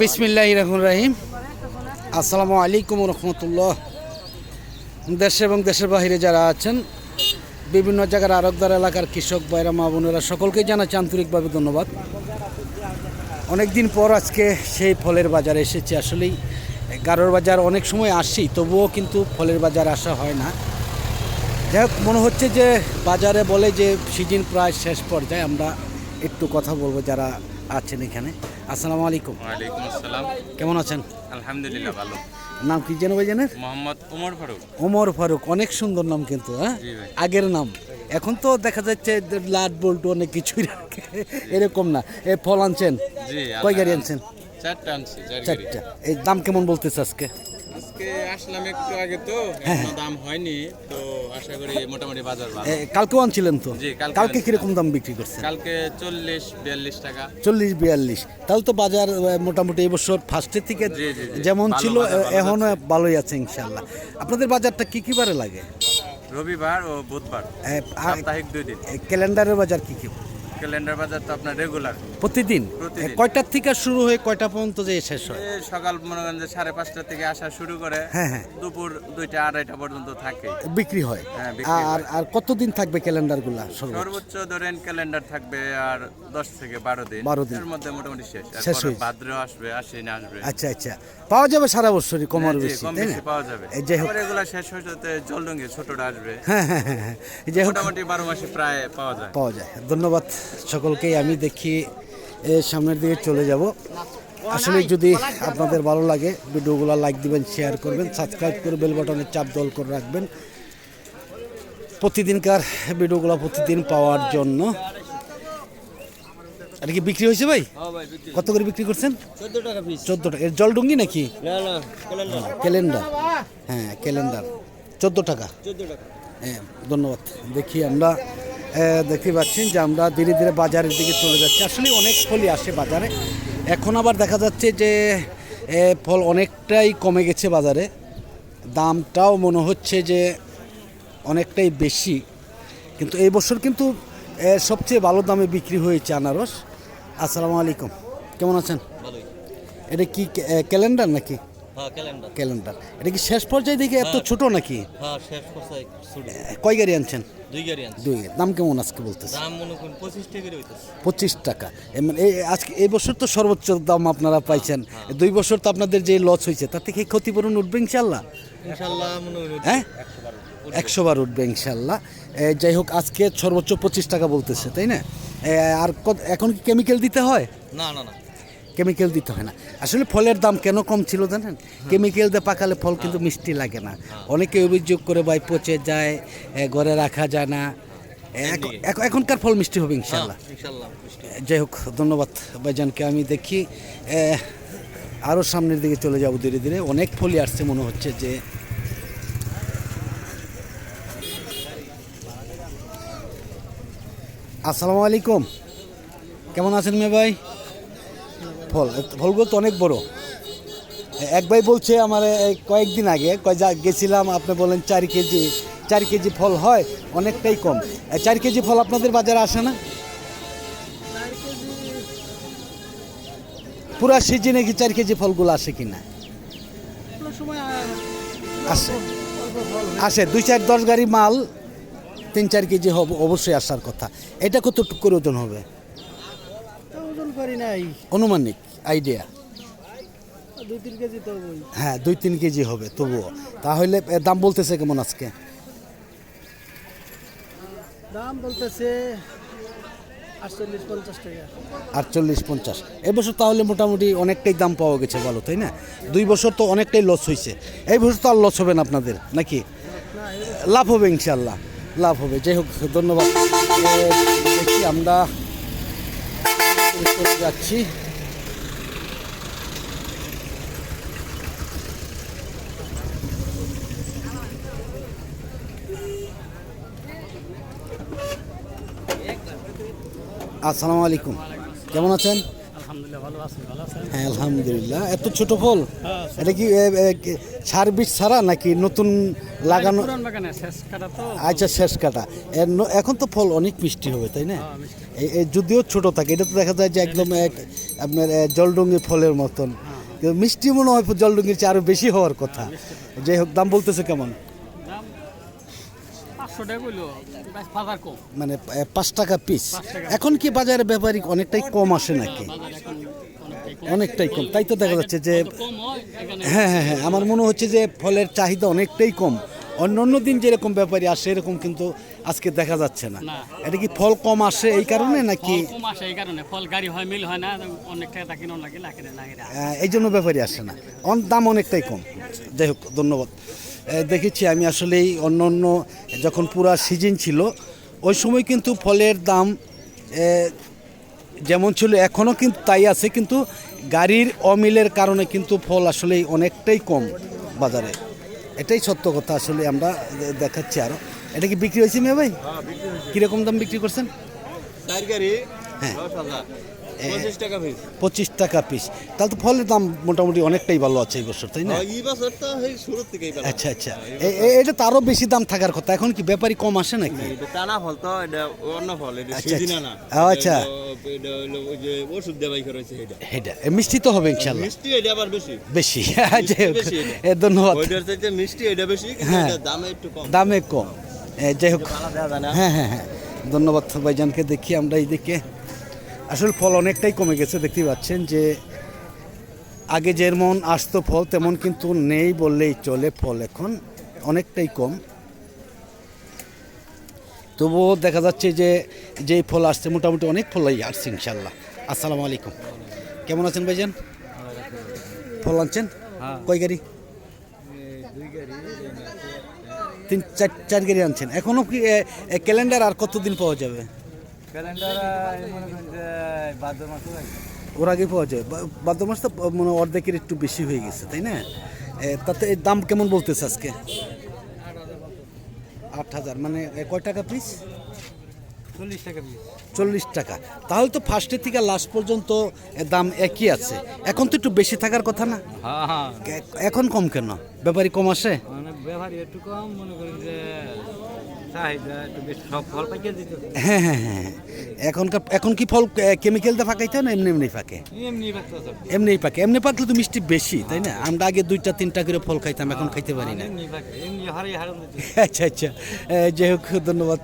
বিসমিল্লাহ রহমান রাহিম। আসসালামু আলাইকুম রহমতুল্লাহ। দেশে এবং দেশের বাহিরে যারা আছেন, বিভিন্ন জায়গার আরবদার এলাকার কৃষক বাইরা মা বোনেরা সকলকেই জানাচ্ছি আন্তরিকভাবে ধন্যবাদ। অনেক দিন পর আজকে সেই ফলের বাজারে এসেছি। আসলেই গারোর বাজার অনেক সময় আসি, তবুও কিন্তু ফলের বাজার আসা হয় না। যাই হোক, মনে হচ্ছে যে বাজারে বলে যে সিজন প্রায় শেষ পর্যায়ে, আমরা একটু কথা বলব যারা আছেন এখানে। আসসালামু আলাইকুম। ওয়ালাইকুম আসসালাম। কেমন আছেন? আলহামদুলিল্লাহ ভালো। নাম কি যেন ভাই জানেন? মোহাম্মদ ওমর ফারুক। ওমর ফারুক অনেক সুন্দর নাম কিন্তু হ্যাঁ? আগের নাম। এখন তো দেখা যাচ্ছে লাট বোল্ট অনেক কিছুই রাখে। এরকম না। এ ফল আনছেন? জি কয় গাড়ি আনছেন? চারটা আনছি চারটা। এই দাম কেমন বলতেছে আজকে? আজকে আসলাম একটু আগে তো হ্যাঁ, দাম হয়নি তো আশা করি মোটামুটি বাজার ভালো। এ, কালকেও আনছিলেন তো? জি, কালকে কালকে কীরকম দাম বিক্রি করছেন? কালকে চল্লিশ বিয়াল্লিশ টাকা। চল্লিশ বিয়াল্লিশ। তাহলে তো বাজার মোটামুটি এই বছর ফার্স্টের থেকে। যেমন ছিল এখন ভালোই আছে ইনশাল্লাহ আপনাদের বাজারটা কি কি বারে লাগে? রবিবার ও বুধবার। সাপ্তাহিক দুই দিন। ক্যালেন্ডারের বাজার কি কি? ক্যালেন্ডার বাজার তো আপনার রেগুলার প্রতিদিন। কয়টার থেকে শুরু হয়ে কয়টা পর্যন্ত যে শেষ হয়? সকাল মনে করেন যে সাড়ে পাঁচটা থেকে আসা শুরু করে হ্যাঁ, হ্যাঁ। দুপুর দুইটা আড়াইটা পর্যন্ত থাকে। বিক্রি হয়। হ্যাঁ, আর আর কতদিন থাকবে ক্যালেন্ডারগুলা সর্বোচ্চ? সর্বোচ্চ ধরেন ক্যালেন্ডার থাকবে আর দশ থেকে বারো দিন। 12 দিন। এর মধ্যে মোটামুটি শেষ। শেষ হয়ে ভাদ্র আসবে আশ্বিন আসবে। আচ্ছা আচ্ছা। পাওয়া যাবে সারা বছরই হ্যাঁ, জি, বেশি তাই না? পাওয়া যাবে। এই যাই হোক। এগুলা শেষ হয়ে যেতে জলডঙ্গি ছোটটা আসবে। হ্যাঁ হ্যাঁ হ্যাঁ হ্যাঁ। মোটামুটি বারো মাসে প্রায় পাওয়া যায়। পাওয়া যায়। ধন্যবাদ সকলকেই। আমি দেখি এ, সামনের দিকে চলে যাব। আসলে যদি আপনাদের ভালো লাগে ভিডিওগুলো লাইক দিবেন শেয়ার করবেন সাবস্ক্রাইব করে বেল বাটনের চাপ দল করে রাখবেন। প্রতিদিনকার ভিডিওগুলো প্রতিদিন পাওয়ার জন্য। আর কি বিক্রি হয়েছে ভাই? কত করে বিক্রি করছেন? চোদ্দ টাকা পিস চোদ্দ টাকা। এর জলডুঙ্গি নাকি? ক্যালেন্ডার হ্যাঁ ক্যালেন্ডার চোদ্দ টাকা। হ্যাঁ ধন্যবাদ। দেখি আমরা দেখতে পাচ্ছেন যে আমরা ধীরে ধীরে বাজারের দিকে চলে যাচ্ছি। আসলে অনেক ফলই আসে বাজারে। এখন আবার দেখা যাচ্ছে যে ফল অনেকটাই কমে গেছে বাজারে। দামটাও মনে হচ্ছে যে অনেকটাই বেশি। কিন্তু এই বছর কিন্তু সবচেয়ে ভালো দামে বিক্রি হয়েছে আনারস। আসসালামু আলাইকুম। কেমন আছেন? এটা কি ক্যালেন্ডার নাকি? ক্যালেন্ডার। ক্যালেন্ডার। এটা কি শেষ পর্যায়ে দেখে এত ছোট নাকি? হ্যাঁ কয় গাড়ি আনছেন? দুই গাড়ি দুই দাম কেমন আজকে বলতেছে? দাম মনে করুন পঁচিশ টাকা পঁচিশ টাকা। মানে এই আজকে এই বছর তো সর্বোচ্চ দাম আপনারা পাইছেন। দুই বছর তো আপনাদের যে লস হয়েছে তার থেকে ক্ষতিপূরণ উঠবে ইনশাল্লাহ ইনশাল্লাহ হ্যাঁ? একশো বার উঠবে ইনশাল্লাহ যাই হোক আজকে সর্বোচ্চ পঁচিশ টাকা বলতেছে তাই না? আর কত- এখন কি কেমিক্যাল দিতে হয়? না না না। কেমিক্যাল দিতে হয় না। আসলে ফলের দাম কেন কম ছিল জানেন? কেমিক্যাল দিয়ে পাকালে ফল কিন্তু মিষ্টি লাগে না। অনেকে অভিযোগ করে ভাই পচে যায় ঘরে রাখা যায় না। এখন- এখনকার ফল মিষ্টি হবে ইনশাল্লাহ। ইনশাল্লাহ যাই হোক ধন্যবাদ ভাইজানকে আমি দেখি আরও সামনের দিকে চলে যাব ধীরে ধীরে। অনেক ফলই আসছে মনে হচ্ছে যে আসসালামু আলাইকুম। কেমন আছেন মেয়ে ভাই? ফল ফলগুলো তো অনেক বড়। এক ভাই বলছে আমার কয়েকদিন আগে কয় যা গেছিলাম আপনি বলেন চার কেজি চার কেজি ফল হয় অনেকটাই কম। চার কেজি ফল আপনাদের বাজারে আসে না? পুরা সিজনে কি চার কেজি ফলগুলো আসে কি কিনা আসে। আসে। দুই চার দশ গাড়ি মাল তিন চার কেজি হবে অবশ্যই আসার কথা। এটা কতটুকু করে ওজন হবে? অনুমানিক। আইডিয়া হ্যাঁ দুই তিন কেজি হবে তবুও। তাহলে দাম বলতেছে কেমন আজকে? দাম বলতেছে আটচল্লিশ পঞ্চাশ টাকা। আটচল্লিশ পঞ্চাশ। এবছর তাহলে মোটামুটি অনেকটাই দাম পাওয়া গেছে ভালো তাই না? দুই বছর তো অনেকটাই লস হয়েছে এই বছর তো আর লস হবে না আপনাদের নাকি? লাভ হবে ইনশাল্লাহ লাভ হবে। যাই হোক ধন্যবাদ। দেখি আমরা যাচ্ছি। আসসালামু আলাইকুম। কেমন আছেন? হ্যাঁ আলহামদুলিল্লাহ। এত ছোট ফল এটা কি সার বীজ ছাড়া নাকি নতুন লাগানো? আচ্ছা শেষ কাটা। এর এখন তো ফল অনেক মিষ্টি হবে তাই না? এই এই যদিও ছোট থাকে এটা তো দেখা যায় যে একদম এক আপনার জলডঙ্গি ফলের মতন। মিষ্টি মনে হয় জলডঙ্গির চেয়ে আরও বেশি হওয়ার কথা। যাই হোক দাম বলতেছে কেমন দাম পাঁচশো টাকা কইলো বাজার কম মানে পাঁচ টাকা পিস এখন কি বাজারে ব্যাপারী অনেকটাই কম আসে নাকি? অনেকটাই কম। তাই তো দেখা যাচ্ছে যে হয় হ্যাঁ হ্যাঁ আমার মনে হচ্ছে যে ফলের চাহিদা অনেকটাই কম। অন্য অন্য দিন যেরকম ব্যাপারী আসে এরকম কিন্তু আজকে দেখা যাচ্ছে না। এটা কি ফল কম আসে এই কারণে নাকি? কম আসে এই কারণে। ফল গাড়ি হয় মিল হয় না অনেক টাকা কিনো লাগে লাগে না লাগে না। আহ, এই জন্য ব্যাপারী আসে না। দাম অনেকটাই কম। যাই হোক ধন্যবাদ। দেখেছি আমি আসলেই অন্য অন্য যখন পুরা সিজন ছিল ওই সময় কিন্তু ফলের দাম যেমন ছিল এখনও কিন্তু তাই আছে কিন্তু গাড়ির অমিলের কারণে কিন্তু ফল আসলেই অনেকটাই কম বাজারে। এটাই সত্য কথা আসলে আমরা দেখাচ্ছি আরও এটা কি বিক্রি হয়েছে মেয়ে ভাই? কীরকম দাম বিক্রি করছেন? হ্যাঁ। পঁচিশ টাকা পিস পঁচিশ টাকা পিস তাহলে তো ফলের দাম মোটামুটি অনেকটাই ভালো আছে এই বছর তাই না? এই বছর তো এই শুরু থেকেই আচ্ছা আচ্ছা। এটা তারও বেশি দাম থাকার কথা। এখন কি ব্যাপারী কম আসে নাকি? টানা ফল তো এটা অন্য ফল এটা আচ্ছা, সিজিনা আচ্ছা। না। আচ্ছা। ওষুধ করেছে এটা। এটা মিষ্টি তো হবে ইনশাল্লাহ মিষ্টি এটা আবার বেশি। বেশি। এ, ধন্যবাদ। ওইটার চাইতে মিষ্টি এটা বেশি হ্যাঁ। দামে একটু কম। দামে কম। যাই হোক। হ্যাঁ হ্যাঁ হ্যাঁ। ধন্যবাদ ভাইজানকে দেখি আমরা এইদিকে। আসলে ফল অনেকটাই কমে গেছে দেখতেই পাচ্ছেন যে আগে যেমন আসতো ফল তেমন কিন্তু নেই বললেই চলে ফল এখন অনেকটাই কম। তবুও দেখা যাচ্ছে যে যেই ফল আসছে মোটামুটি অনেক ফল ফলই আসছে ইনশাল্লাহ। আসসালামু আলাইকুম। কেমন আছেন ভাইজান? ফল আনছেন? কয় গাড়ি? তিন চার চার গাড়ি আনছেন। এখনও কি ক্যালেন্ডার আর কতদিন পাওয়া যাবে? ওর আগে পাওয়া যায়? ভাদ্র মাস তো মানে অর্ধেকের একটু বেশি হয়ে গেছে তাই না? তাতে দাম কেমন বলতেছে আজকে? আট হাজার মানে কয় টাকা পিস চল্লিশ টাকা পিস চল্লিশ টাকা। তাহলে তো ফার্স্টের থেকে লাস্ট পর্যন্ত দাম একই আছে। এখন তো একটু বেশি থাকার কথা না? হ্যাঁ। হ্যাঁ এখন কম কেন? ব্যাপারী কম আসে? মানে একটু কম মনে করেন যে হ্যাঁ হ্যাঁ হ্যাঁ হ্যাঁ। এখনকার এখন কি ফল কেমিক্যাল দিয়ে ফাঁকাইতে না এমনি এমনি ফাঁকে? এমনি এমনিই পাকে। এমনি পাকলে তো মিষ্টি বেশি তাই না? আমরা আগে দুইটা তিনটা করে ফল খাইতাম এখন খাইতে পারি না। আচ্ছা আচ্ছা। যাই হোক ধন্যবাদ।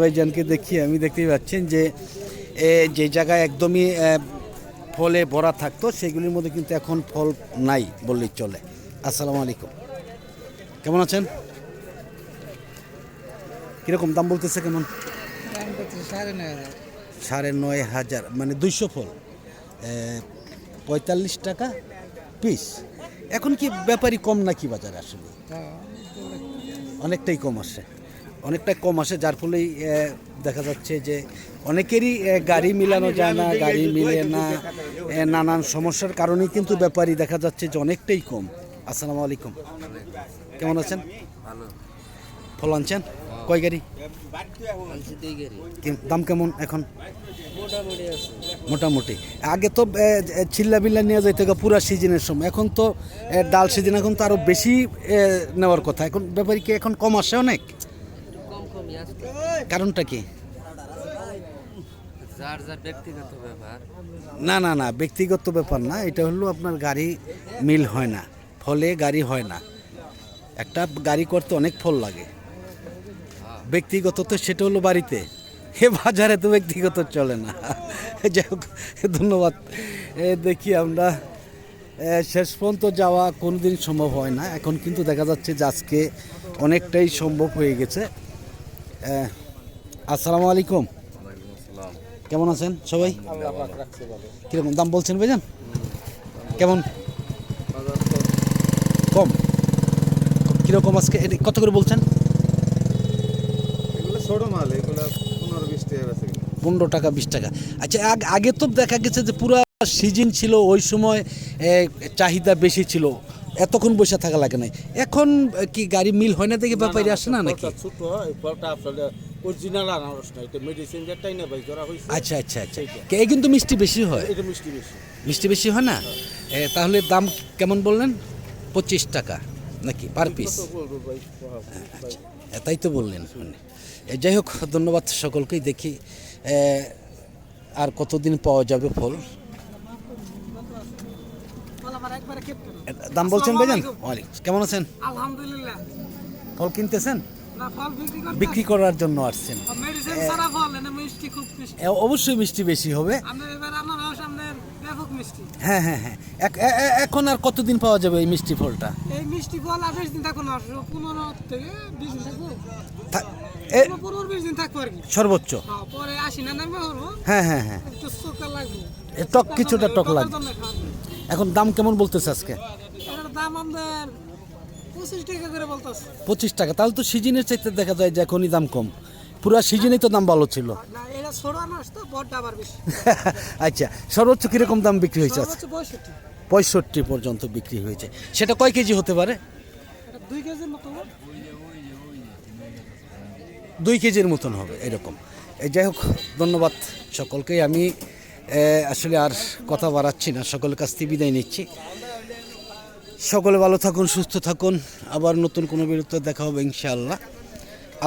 ভাইজানকে দেখি আমি দেখতেই পাচ্ছেন যে এ, যে জায়গায় একদমই ফলে ভরা থাকতো সেগুলির মধ্যে কিন্তু এখন ফল নাই বললেই চলে। আসসালামু আলাইকুম। কেমন আছেন? কীরকম দাম বলতেছে কেমন? সাড়ে নয় হাজার মানে দুইশো ফল। পঁয়তাল্লিশ টাকা পিস। এখন কি ব্যাপারই কম নাকি বাজারে আসলে? অনেকটাই কম আসে। অনেকটাই কম আসে যার ফলেই দেখা যাচ্ছে যে অনেকেরই গাড়ি মিলানো যায় না গাড়ি মিলে না নানান সমস্যার কারণেই কিন্তু ব্যাপারই দেখা যাচ্ছে যে অনেকটাই কম। আসসালামু আলাইকুম। কেমন আছেন? ফল আনছেন কয় গাড়ি? দাম কেমন এখন? মোটামুটি আগে তো চিল্লা বিল্লা নিয়ে যাইতে গা পুরা সিজনের সময়। এখন তো ডাল সিজন এখন তো আরও বেশি নেওয়ার কথা। এখন ব্যাপারী কি এখন কম আসে অনেক? কারণটা কি? যার যার ব্যক্তিগত ব্যাপার। না না না ব্যক্তিগত ব্যাপার না এটা হলো আপনার গাড়ি মিল হয় না ফলে গাড়ি হয় না। একটা গাড়ি করতে অনেক ফল লাগে। ব্যক্তিগত তো সেটা হলো বাড়িতে এ বাজারে তো ব্যক্তিগত চলে না। যাই হোক ধন্যবাদ। দেখি আমরা শেষ পর্যন্ত যাওয়া কোনোদিন সম্ভব হয় না এখন কিন্তু দেখা যাচ্ছে যে আজকে অনেকটাই সম্ভব হয়ে গেছে। আসসালামু আলাইকুম। কেমন আছেন সবাই? কীরকম দাম বলছেন ভাইজান? কেমন? কম। কীরকম আজকে? কত করে বলছেন? এগুলো ছোট মাল এগুলো পনেরো বিশ টাকা পনেরো টাকা বিশ টাকা। আচ্ছা আগে তো দেখা গেছে যে পুরো সিজন ছিল ওই সময় চাহিদা বেশি ছিল। এতক্ষণ বসে থাকা লাগে নাই। এখন কি গাড়ি মিল হয় না দেখে ব্যাপারে আসে না নাকি? ছোট এই অরিজিনাল আনারস না এটা মেডিসিন ভাই করা আচ্ছা আচ্ছা আচ্ছা। কে এ কিন্তু মিষ্টি বেশি হয়? এটা মিষ্টি বেশি। মিষ্টি বেশি হয় না? তাহলে দাম কেমন বললেন? পঁচিশ টাকা নাকি পার পিস? ভাই। এ, তাই তো বললেন। যাই হোক ধন্যবাদ সকলকেই। দেখি আর কতদিন পাওয়া যাবে ফল? দাম বলছেন ভাইজান? ওয়ালাইকুম কেমন আছেন? আলহামদুলিল্লাহ। ফল কিনতেছেন? বিক্রি করার জন্য আসছেন। অবশ্যই মিষ্টি বেশি হবে। হ্যাঁ হ্যাঁ হ্যাঁ। এখন আর কতদিন পাওয়া যাবে এই মিষ্টি ফলটা? এই মিষ্টি ফল আর বেশ দিন থাকুন পনেরো থেকে বিশ দিন থাকব। পনেরো বিশ দিন থাকব আর কি। সর্বোচ্চ? হ্যাঁ, পরে আসি না হ্যাঁ হ্যাঁ হ্যাঁ। টক কিছুটা টক লাগবে। এখন দাম কেমন বলতেছে আজকে? দাম আমাদের পঁচিশ টাকা করে বলতেছে। পঁচিশ টাকা। তাহলে তো সিজনের চাইতে দেখা যায় যে এখনই দাম কম। পুরো সিজনেই তো দাম ভালো ছিল। আচ্ছা সর্বোচ্চ কীরকম দাম বিক্রি হয়েছে পঁয়ষট্টি। পর্যন্ত বিক্রি হয়েছে। সেটা কয় কেজি হতে পারে? দুই কেজির মতন হবে এরকম। এই যাই হোক ধন্যবাদ সকলকেই আমি আসলে আর কথা বাড়াচ্ছি না। সকলের কাছ থেকে বিদায় নিচ্ছি। সকলে ভালো থাকুন, সুস্থ থাকুন। আবার নতুন কোনো বিরুদ্ধে দেখা হবে ইনশাআল্লাহ।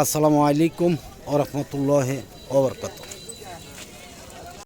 আসসালামু আলাইকুম ওরহমতুল্লাহ ওবরকাত